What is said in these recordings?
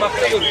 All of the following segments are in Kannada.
ಮಕ್ಕಳಿಗೆ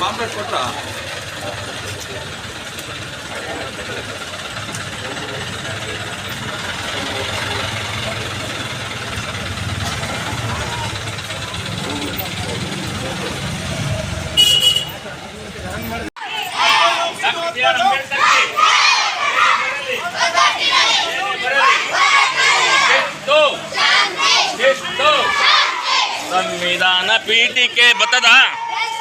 Pamphlet ಕೊಟ್ರ ಸಂವಿಧಾನ ಪೀಠಿಕೆ ಬತ್ತದ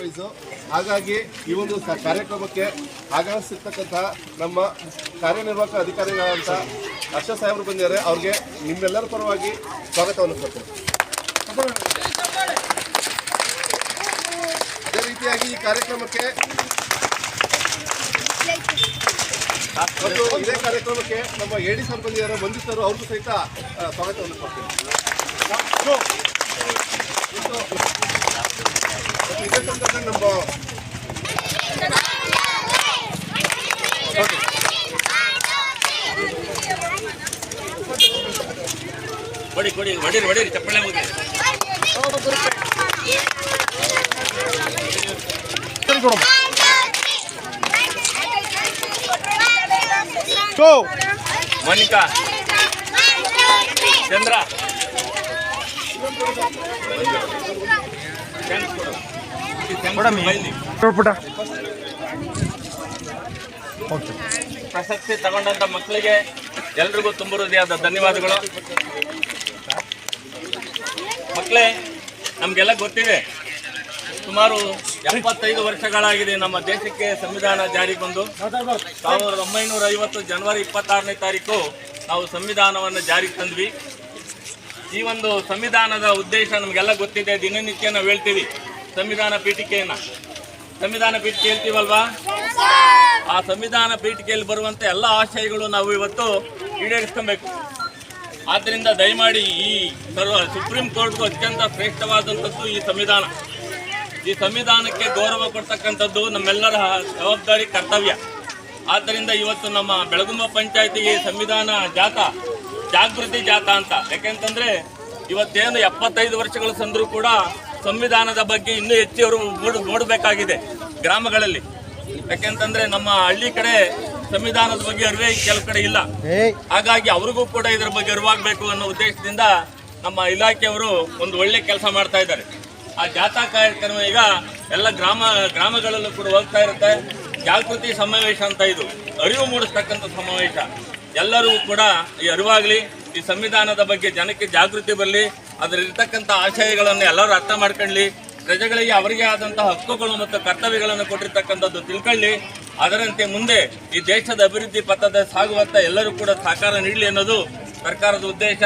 ವಯಸ್ಸು ಹಾಗಾಗಿ ಈ ಒಂದು ಕಾರ್ಯಕ್ರಮಕ್ಕೆ ಆಗಮಿಸಿರ್ತಕ್ಕಂತಹ ನಮ್ಮ ಕಾರ್ಯನಿರ್ವಾಹಕ ಅಧಿಕಾರಿಗಳಾದಂಥ ಹರ್ಷ ಸಾಹೇಬರು ಬಂದಿದ್ದಾರೆ. ಅವ್ರಿಗೆ ನಿಮ್ಮೆಲ್ಲರ ಪರವಾಗಿ ಸ್ವಾಗತವನ್ನು ಕೊಡ್ತೇನೆ. ಅದೇ ರೀತಿಯಾಗಿ ಈ ಕಾರ್ಯಕ್ರಮಕ್ಕೆ ಇದೇ ಕಾರ್ಯಕ್ರಮಕ್ಕೆ ನಮ್ಮ ಎಡಿ ಸರ್ ಬಂದಿದ್ದಾರೆ. ಬಂದಿದ್ದರು ಅವ್ರಿಗೂ ಸಹಿತ ಸ್ವಾಗತವನ್ನು ಕೊಡ್ತೇನೆ. ಮತ್ತು ಇದೇ ಸಂದರ್ಭದಲ್ಲಿ ನಮ್ಮ ಕೊಡಿ ಕೊಡಿ ಹೊಡೀರಿ ಹೊಡೀರಿ ಚಪ್ಪಳೆ ಮುಗಿ ಮೋನಿಕಾ ಚಂದ್ರ ಪ್ರಶಸ್ತಿ ತಗೊಂಡಂತ ಮಕ್ಕಳಿಗೆ ಎಲ್ರಿಗೂ ತುಂಬ ಹೃದಯದ ಧನ್ಯವಾದಗಳು. ಮಕ್ಕಳೇ ನಮಗೆಲ್ಲ ಗೊತ್ತಿದೆ. ಸುಮಾರು ಎಪ್ಪತ್ತೈದು ವರ್ಷಗಳಾಗಿದೆ ನಮ್ಮ ದೇಶಕ್ಕೆ ಸಂವಿಧಾನ ಜಾರಿ ಬಂದು. ಸಾವಿರದ ಒಂಬೈನೂರ ಐವತ್ತು ಜನವರಿ ಇಪ್ಪತ್ತಾರನೇ ತಾರೀಕು ನಾವು ಸಂವಿಧಾನವನ್ನು ಜಾರಿಗೆ ತಂದ್ವಿ. ಈ ಒಂದು ಸಂವಿಧಾನದ ಉದ್ದೇಶ ನಮಗೆಲ್ಲ ಗೊತ್ತಿದೆ. ದಿನನಿತ್ಯ ನಾವು ಹೇಳ್ತೀವಿ. ಸಂವಿಧಾನ ಪೀಠಿಕೆಯನ್ನ. ಸಂವಿಧಾನ ಪೀಠಿಕೆ ಹೇಳ್ತೀವಲ್ವಾ? ಆ ಸಂವಿಧಾನ ಪೀಠಿಕೆಯಲ್ಲಿ ಬರುವಂತ ಎಲ್ಲ ಆಶಯಗಳು ನಾವು ಇವತ್ತು ಈಡೇರಿಸ್ಕೊಬೇಕು. ಆದ್ದರಿಂದ ದಯಮಾಡಿ ಈ ಸರ್ವ ಸುಪ್ರೀಂ ಕೋರ್ಟ್ಗೂ ಅತ್ಯಂತ ಶ್ರೇಷ್ಠವಾದಂಥದ್ದು ಈ ಸಂವಿಧಾನ. ಈ ಸಂವಿಧಾನಕ್ಕೆ ಗೌರವ ಕೊಡ್ತಕ್ಕಂಥದ್ದು ನಮ್ಮೆಲ್ಲರ ಜವಾಬ್ದಾರಿ, ಕರ್ತವ್ಯ. ಆದ್ದರಿಂದ ಇವತ್ತು ನಮ್ಮ ಬೆಳಗುಂಬ ಪಂಚಾಯತಿಗೆ ಸಂವಿಧಾನ ಜಾತ, ಜಾಗೃತಿ ಜಾತ ಅಂತ. ಯಾಕೆಂತಂದ್ರೆ ಇವತ್ತೇನು ಎಪ್ಪತ್ತೈದು ವರ್ಷಗಳ ಸಂದರೂ ಕೂಡ ಸಂವಿಧಾನದ ಬಗ್ಗೆ ಇನ್ನೂ ಹೆಚ್ಚು ಅವರು ನೋಡ್ ನೋಡಬೇಕಾಗಿದೆ ಗ್ರಾಮಗಳಲ್ಲಿ. ಯಾಕೆಂತಂದ್ರೆ ನಮ್ಮ ಹಳ್ಳಿ ಕಡೆ ಸಂವಿಧಾನದ ಬಗ್ಗೆ ಅರಿವೇ ಕೆಲವು ಕಡೆ ಇಲ್ಲ. ಹಾಗಾಗಿ ಅವ್ರಿಗೂ ಕೂಡ ಇದರ ಬಗ್ಗೆ ಅರಿವಾಗಬೇಕು ಅನ್ನೋ ಉದ್ದೇಶದಿಂದ ನಮ್ಮ ಇಲಾಖೆಯವರು ಒಂದು ಒಳ್ಳೆ ಕೆಲಸ ಮಾಡ್ತಾ ಇದ್ದಾರೆ. ಆ ಜಾಥಾ ಕಾರ್ಯಕ್ರಮ ಈಗ ಎಲ್ಲ ಗ್ರಾಮ ಗ್ರಾಮಗಳಲ್ಲೂ ಕೂಡ ಹೋಗ್ತಾ ಇರುತ್ತೆ. ಜಾಗೃತಿ ಸಮಾವೇಶ ಅಂತ ಇದು. ಅರಿವು ಮೂಡಿಸ್ತಕ್ಕಂಥ ಸಮಾವೇಶ. ಎಲ್ಲರಿಗೂ ಕೂಡ ಈ ಅರಿವಾಗಲಿ ಈ ಸಂವಿಧಾನದ ಬಗ್ಗೆ ಜನಕ್ಕೆ ಜಾಗೃತಿ ಬರಲಿ ಅದರಲ್ಲಿರ್ತಕ್ಕಂಥ ಆಶಯಗಳನ್ನು ಎಲ್ಲರೂ ಅರ್ಥ ಮಾಡ್ಕೊಳ್ಳಿ. ಪ್ರಜೆಗಳಿಗೆ ಅವರಿಗೆ ಆದಂತಹ ಹಕ್ಕುಗಳು ಮತ್ತು ಕರ್ತವ್ಯಗಳನ್ನು ಕೊಟ್ಟಿರ್ತಕ್ಕಂಥದ್ದು ತಿಳ್ಕೊಳ್ಳಿ. ಅದರಂತೆ ಮುಂದೆ ಈ ದೇಶದ ಅಭಿವೃದ್ಧಿ ಪಥದ ಸಾಗುವತ್ತ ಎಲ್ಲರೂ ಕೂಡ ಸಹಕಾರ ನೀಡಲಿ ಅನ್ನೋದು ಸರ್ಕಾರದ ಉದ್ದೇಶ.